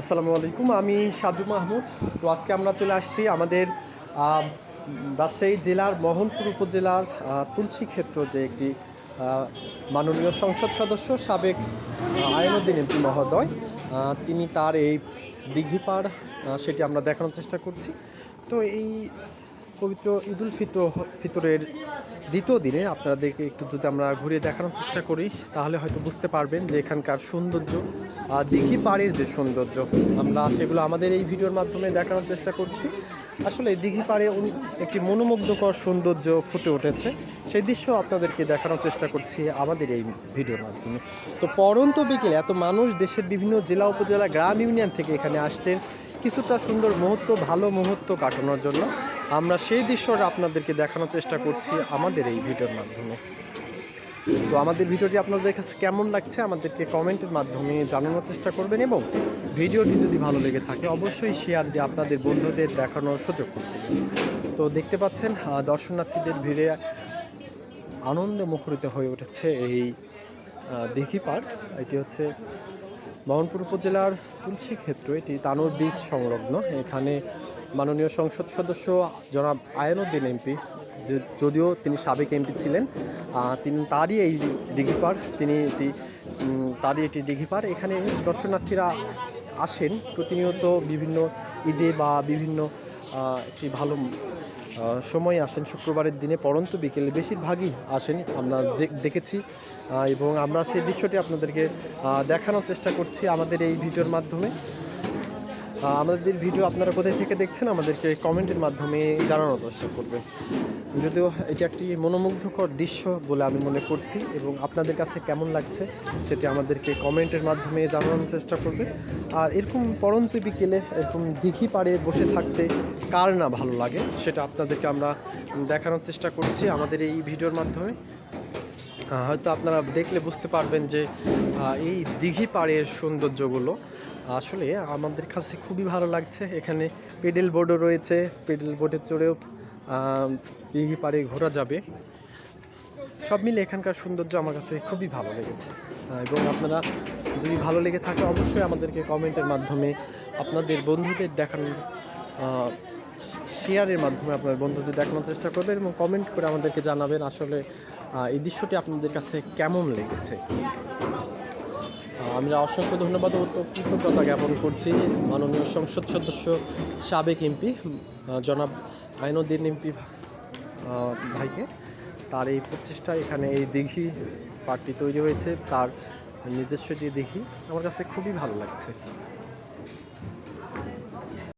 আসসালামু আলাইকুম, আমি সাজু মাহমুদ। তো আজকে আমরা চলে আসছি আমাদের রাজশাহী জেলার মোহনপুর উপজেলার তুলসী ক্ষেত্র যে একটি মাননীয় সংসদ সদস্য সাবেক আইনুদ্দিন এমপি মহোদয় তিনি তার এই দিঘিপাড় সেটি আমরা দেখানোর চেষ্টা করছি। তো এই পবিত্র ঈদুল ফিতর ফিতরের দ্বিতীয় দিনে আপনাদেরকে একটু যদি আমরা ঘুরিয়ে দেখানোর চেষ্টা করি, তাহলে হয়তো বুঝতে পারবেন যে এখানকার সৌন্দর্য আর দিঘি পাড়ের যে সৌন্দর্য। আমরা সেগুলো আমাদের এই ভিডিওর মাধ্যমে দেখানোর চেষ্টা করছি। আসলে দিঘি পাড়ে একটি মনোমুগ্ধকর সৌন্দর্য ফুটে উঠেছে। সেই দৃশ্য আপনাদেরকে দেখানোর চেষ্টা করছি আমাদের এই ভিডিওর মাধ্যমে। তো পরন্ত বিকেলে এত মানুষ দেশের বিভিন্ন জেলা, উপজেলা, গ্রাম, ইউনিয়ন থেকে এখানে আসছেন। কিছুটা সুন্দর মুহূর্ত, ভালো মুহূর্ত কাটানোর জন্য। আমরা সেই দৃশ্যটা আপনাদেরকে দেখানোর চেষ্টা করছি আমাদের এই ভিডিওর মাধ্যমে। তো আমাদের ভিডিওটি আপনাদের কাছে কেমন লাগছে আমাদেরকে কমেন্টের মাধ্যমে জানানোর চেষ্টা করবেন এবং ভিডিওটি যদি ভালো লেগে থাকে, অবশ্যই শেয়ার দিয়ে আপনাদের বন্ধুদের দেখানোর সুযোগ তো দেখতে পাচ্ছেন দর্শনার্থীদের ভিড়ে আনন্দে মুখরিত হয়ে উঠেছে এই দিঘি পার্ক। এটি হচ্ছে মোহনপুর উপজেলার তুলসী ক্ষেত্র, এটি তানুর বীজ সংলগ্ন। এখানে মাননীয় সংসদ সদস্য জনাব আয়নুদ্দিন এমপি, যে যদিও তিনি সাবেক এমপি ছিলেন তিনি তারই এই দিঘিপাড়, তিনি এটি তারই এটি দিঘিপাড়। এখানে দর্শনার্থীরা আসেন, প্রতিনিয়ত বিভিন্ন ঈদে বা বিভিন্ন একটি ভালো সময় আসেন শুক্রবারের দিনে, পরন্ত বিকেলে বেশিরভাগই আসেন। আমরা দেখেছি এবং আমরা সেই দৃশ্যটি আপনাদেরকে দেখানোর চেষ্টা করছি আমাদের এই ভিডিওর মাধ্যমে। আমাদের ভিডিও আপনারা কোথায় থেকে দেখছেন, আমাদেরকে কমেন্টের মাধ্যমে জানানোর চেষ্টা করবেন যদিও এটি একটি মনোমুগ্ধকর দৃশ্য বলে আমি মনে করছি এবং আপনাদের কাছে কেমন লাগছে সেটি আমাদেরকে কমেন্টের মাধ্যমে জানানোর চেষ্টা করবে। আর এরকম পরন্ত বিকেলে, এরকম দিঘি পাড়ে বসে থাকতে কার না ভালো লাগে, সেটা আপনাদেরকে আমরা দেখানোর চেষ্টা করছি আমাদের এই ভিডিওর মাধ্যমে। হয়তো আপনারা দেখলে বুঝতে পারবেন যে এই দিঘি পাড়ের সৌন্দর্যগুলো আসলে আমাদের কাছে খুবই ভালো লাগছে। এখানে পেডেল বোর্ডও রয়েছে পেডেল বোর্ডে চড়েও দিঘি পাড়ে ঘোরা যাবে। সব মিলে এখানকার সৌন্দর্য আমার কাছে খুবই ভালো লেগেছে। এবং আপনারা যদি ভালো লেগে থাকে অবশ্যই আমাদেরকে কমেন্টের মাধ্যমে আপনাদের বন্ধুদের দেখানোর শেয়ারের মাধ্যমে আপনার বন্ধুদের দেখানোর চেষ্টা করবেন এবং কমেন্ট করে আমাদেরকে জানাবেন আসলে এই দৃশ্যটি আপনাদের কাছে কেমন লেগেছে। আমরা অসংখ্য ধন্যবাদ ও কৃতজ্ঞতা জ্ঞাপন করছি মাননীয় সংসদ সদস্য সাবেক এমপি জনাব আইনুদ্দিন এমপি ভাইকে। তার এই প্রচেষ্টা এখানে এই দিঘি পার্কটি তৈরি হয়েছে। তার নিজস্ব যে দিঘি। আমার কাছে খুবই ভালো লাগছে।